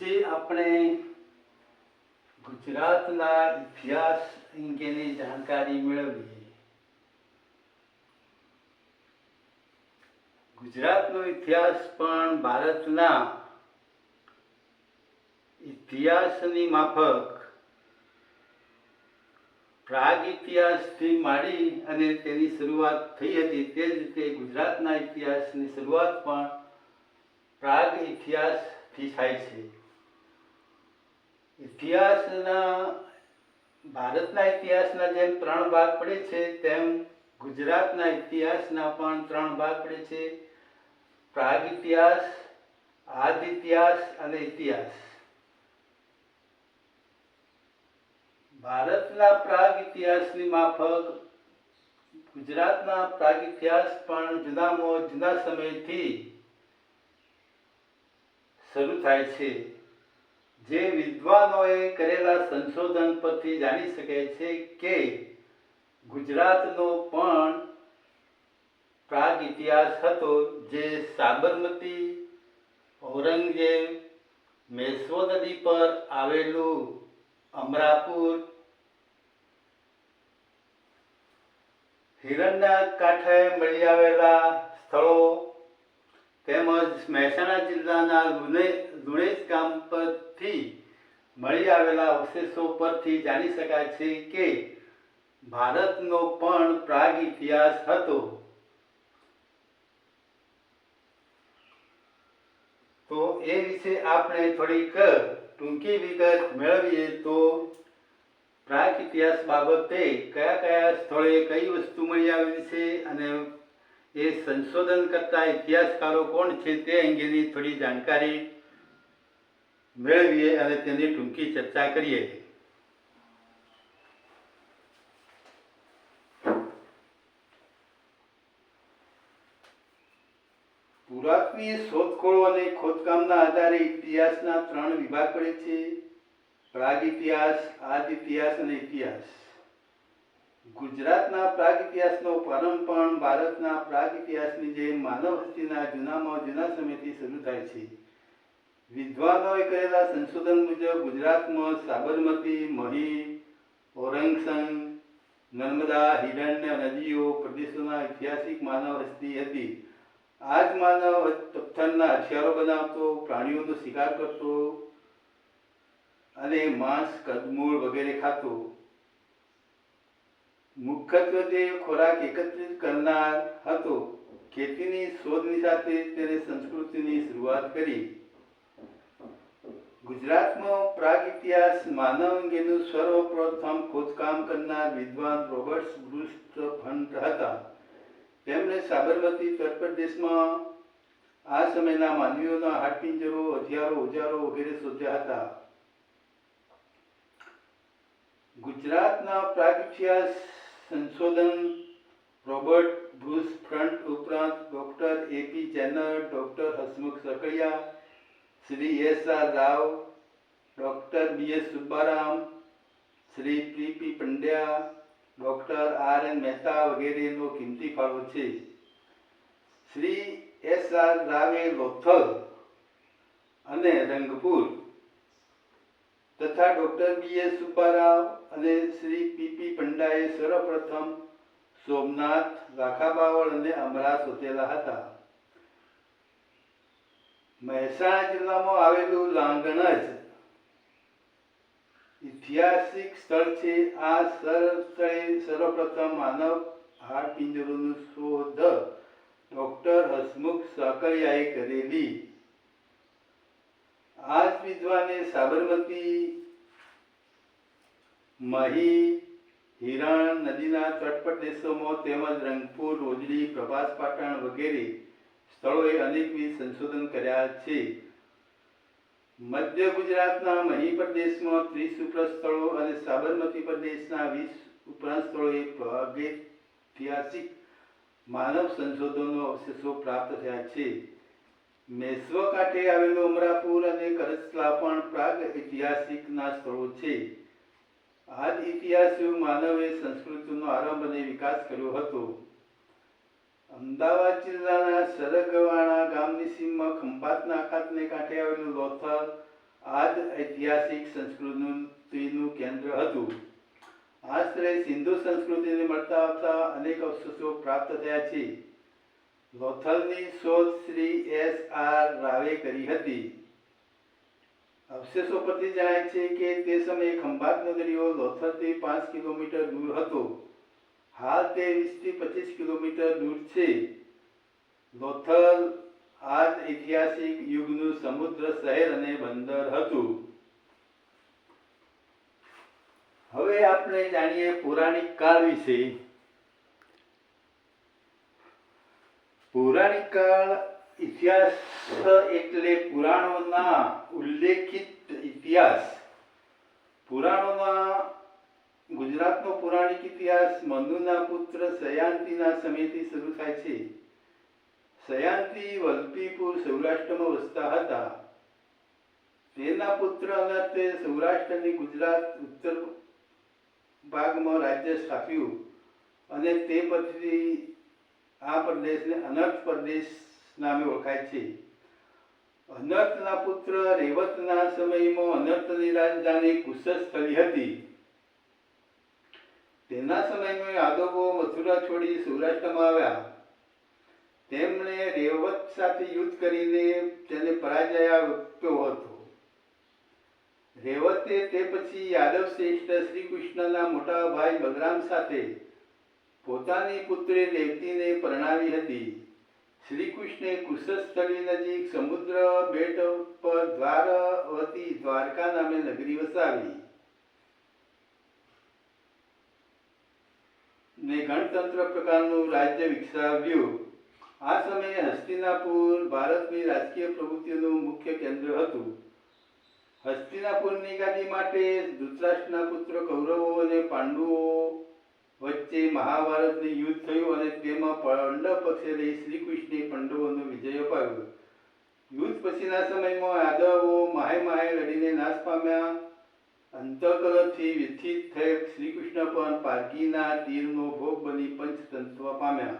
આજે આપણે ગુજરાતના ઇતિહાસ અંગેની જાણકારી મેળવીએ. ગુજરાતનો ઇતિહાસ પણ ભારતના ઇતિહાસની માફક પ્રાગ ઇતિહાસથી માંડી અને તેની શરૂઆત થઈ હતી તે જ રીતે ગુજરાતના ઇતિહાસની શરૂઆત પણ પ્રાગ ઇતિહાસથી થાય છે. ઇતિહાસના, ભારતના ઇતિહાસના જેમ ત્રણ ભાગ પડે છે, તેમ ગુજરાતના ઇતિહાસના પણ ત્રણ ભાગ પડે છે. પ્રાગ ઇતિહાસ, આદ ઇતિહાસ અને ઇતિહાસ. ભારતના પ્રાગ ઇતિહાસની માફક ગુજરાતના પ્રાગ ઇતિહાસ પણ જુદામાં જુદા સમયથી શરૂ થાય છે. જે વિદ્વાનોએ કરેલા સંશોધન પરથી જાણી શકાય છે કે ગુજરાતનો પણ પ્રાગ ઇતિહાસ હતો જે સાબરમતી, ઔરંગઝેબ મેશ્વો નદી પર આવેલું અમરાપુર હિરણના કાંઠે મળી આવેલા સ્થળો તેમજ મહેસાણા જિલ્લાના પરથી મળી આવેલા અવશેષો પરથી જાણી શકાય છે કે ભારતનો પણ પ્રાગ ઇતિહાસ હતો. તો એ વિશે આપણે થોડીક ટૂંકી વિગત મેળવીએ તો પ્રાગ ઇતિહાસ બાબતે કયા કયા સ્થળે કઈ વસ્તુ મળી આવેલી છે અને એ સંશોધન કરતા ઇતિહાસકારો કોણ છે તે અંગેની થોડી જાણકારી મેળવીએ અને તેની ટૂંકી ચર્ચા કરીએ. પુરાતનીય શોધખોળો અને ખોદકામના આધારે ઇતિહાસના ત્રણ વિભાગ પડે છે. પ્રાગ ઇતિહાસ આદ ઇતિહાસ અને ઇતિહાસ. ગુજરાતના પ્રાગ ઇતિહાસનો પ્રારંભ પણ ભારતના પ્રાગ ઇતિહાસની જેમ માનવ હસ્તીના જૂનામાં જૂના સમયથી શરૂ થાય છે. વિદ્વાનોએ કરેલા સંશોધન મુજબ ગુજરાતમાં સાબરમતી, મહી, ઓરંગસંગ, નર્મદા, હિરણ્ય નદીઓ પ્રદેશોના ઐતિહાસિક માનવ હસ્તી હતી. આ જ માનવ પથ્થરના હથિયારો બનાવતો, પ્રાણીઓનો શિકાર કરતો અને માંસ, કદમૂળ વગેરે ખાતો. મુખ્યત્વે તે ખોરાક એકત્રિત કરનાર હતો. ખેતીની શોધની સાથે તેને સંસ્કૃતિની શરૂઆત કરી. ગુજરાતમાં પ્રાગ ઇતિહાસ માનવ અંગેનું સર્વપ્રથમ ખોદકામ કરનાર વિદ્વાન રોબર્ટ્સ બ્રુસ્ટ ફંટ હતા. તેમણે સાબરમતી તટપ્રદેશમાં આ સમયના માનવીઓના હાડપિંજરો, હથિયારો ઓજારો વગેરે શોધ્યા હતા. ગુજરાતના પ્રાગ ઇતિહાસ સંશોધન રોબર્ટ બ્રુસ ફ્રન્ટ ઉપરાંત doctor AP ચેનર doctor Hasmukh Sankalia Shri S R Rao, doctor B S Subbaram, Shri P P Pandya, doctor R N Mehta વગેરેનો કિંમતી ફાળો છે. શ્રી એસ આર રાવે લોથલ અને રંગપુર તથા ડૉક્ટર બી એસ સુબ્બારાવ અને શ્રી પી પી પંડ્યાએ સર્વપ્રથમ સોમનાથ રાખાબાવળ અને અમરા શોધેલા હતા. મહેસાણા જિલ્લામાં આવેલું લાંગણજ ઐતિહાસિક સ્થળ છે. આ સ્થળે સર્વપ્રથમ માનવ હાડપિંજરોનું શોધ ડોક્ટર હસમુખ સાકરિયાએ કરેલી. આ વિદ્વાને સાબરમતી મહી હિરણ નદીના તટપ્રદેશોમાં તેમજ રંગપુર, રોજડી, પ્રભાસ પાટણ વગેરે સ્થળોએ અનેકવિધ સંશોધન કર્યા છે. મધ્ય ગુજરાતના મહી પ્રદેશમાં ત્રીસ ઉપરાંત સ્થળો અને સાબરમતી પ્રદેશના વીસ ઉપરાંત સ્થળોએ પ્રાગૈતિહાસિક માનવ સંશોધનો અવશેષો પ્રાપ્ત થયા છે. મેસ્વ કાંઠે આવેલો અમરાપુર અને કરસલા પણ પ્રાગ ઐતિહાસિકના સ્થળો છે. આ ઇતિહાસ ઇતિહાસુ માનવે સંસ્કૃતિનો આરંભ અને વિકાસ કર્યો હતો. અમદાવાદ જિલ્લાના સરગવાણા ગામની સીમમાં ખંભાતના ખાતને કાંઠે આવેલું લોથલ આ જ ઐતિહાસિક સંસ્કૃતિનું કેન્દ્ર હતું. આશરે સિંધુ સંસ્કૃતિને મળતા આવતા અનેક અવશેષો પ્રાપ્ત થયા છે. લોથલની શોધ શ્રી એસ આર રાવે કરી હતી. અવશેષો પરથી જણાય છે કે તે સમયે ખંભાત નગરીઓ લોથલથી પાંચ કિલોમીટર દૂર હતો. હાલ તે વીસથી પચીસ કિલોમીટર દૂર છે. લોથલ આ ઐતિહાસિક યુગનું સમુદ્ર શહેર અને બંદર હતું. હવે આપણે જાણીએ પૌરાણિક કાળ વિશે. પૌરાણિક કાળ ઇતિહાસ એટલે પુરાણોના ઉલ્લેખિત ઇતિહાસ. પુરાણોમાં ગુજરાતનો પૌરાણિક ઇતિહાસ મનુના પુત્ર સયાંતિના સમયથી શરૂ થાય છે. સયાંતિ, વલ્પીપુર, સૌરાષ્ટ્રમાં વસતા હતા. તેના પુત્ર અનર્થે સૌરાષ્ટ્રની ગુજરાત ઉત્તર ભાગમાં રાજ્ય સ્થાપ્યું અને તે પછી આ પ્રદેશને અનર્થ પ્રદેશ નામે ઓળખાય છે. અનર્થના પુત્ર રેવતના સમયમાં અનર્થની રાજધાની કુશસ્થળી હતી. તેના સમયમાં યાદવો મથુરા છોડી સૌરાષ્ટ્રમાં આવ્યા. તેમણે રેવત સાથે યુદ્ધ કરીને તેને પરાજય આપ્યો હતો. રેવતે તે પછી યાદવ શ્રેષ્ઠ શ્રી કૃષ્ણના મોટા ભાઈ બલરામ સાથે પોતાની પુત્રી રેવતીને પરણાવી હતી. શ્રી કૃષ્ણે કુશસ્થળી નજીક સમુદ્ર બેટ પર દ્વારવતી દ્વારકા નામે નગરી વસાવી. ને ગણતંત્ર પ્રકારનું રાજ્ય વિકસાવ્યું. આ સમયે હસ્તિનાપુર ભારતની રાજકીય પ્રવૃત્તિઓનું મુખ્ય કેન્દ્ર હતું. હસ્તિનાપુરની ગાદી માટે ધૃતરાષ્ટ્રના પુત્ર કૌરવો અને પાંડવો વચ્ચે મહાભારતનું યુદ્ધ થયું અને તેમાં પાંડવ પક્ષે રહી શ્રી કૃષ્ણે પાંડવોનો વિજય અપાવ્યો યુદ્ધ પછીના સમયમાં યાદવો માહે માહે લડીને નાશ પામ્યા. અંતકલથી વ્યથિત થયેલ શ્રી કૃષ્ણ પણ પારકીના તીરનો ભોગ બની પંચતંત્વ પામ્યા.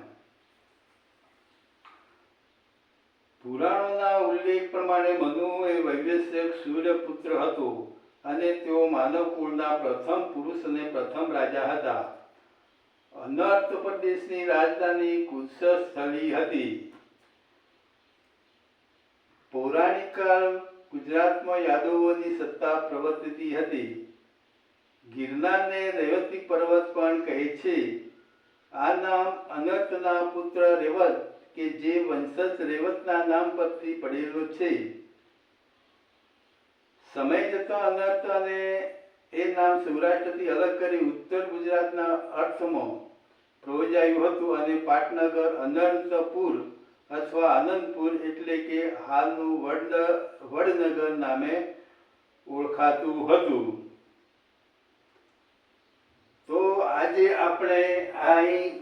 પુરાણોના ઉલ્લેખ પ્રમાણે મનુ એ વૈવસ્યક સૂર્યપુત્ર હતો અને તેઓ માનવ કુળના પ્રથમ પુરુષ અને પ્રથમ રાજા હતા. અનર્થ પ્રદેશની રાજધાની કુશસ્થળી હતી. પૌરાણિક ગુજરાતમાં યાદવોની સત્તા પ્રવર્તતી હતી. ગિરનારને રેવતી પર્વત પણ કહે છે. આ નામ અનર્થના પુત્ર રેવત કે જે વંશજ રેવતના નામ પરથી પડેલો છે. સમય જતા અનર્થ અને એ નામ સૌરાષ્ટ્રથી અલગ કરી ઉત્તર ગુજરાતના અર્થમાં પ્રયોજાયું હતું અને પાટનગર, અનંતપુર અથવા આનંદપુર એટલે કે હાલનું વડ વડનગર નામે ઓળખાતું હતું. તો આજે આપણે અહીં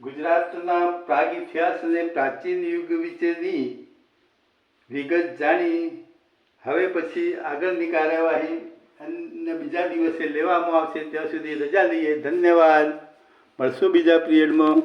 ગુજરાતના પ્રાગ ઇતિહાસ અને પ્રાચીન યુગ વિશેની વિગત જાણી, હવે પછી આગળની કાર્યવાહી અને બીજા દિવસે લેવામાં આવશે, ત્યાં સુધી રજા લઈએ. ધન્યવાદ. મળશું બીજા પિરિયડમાં.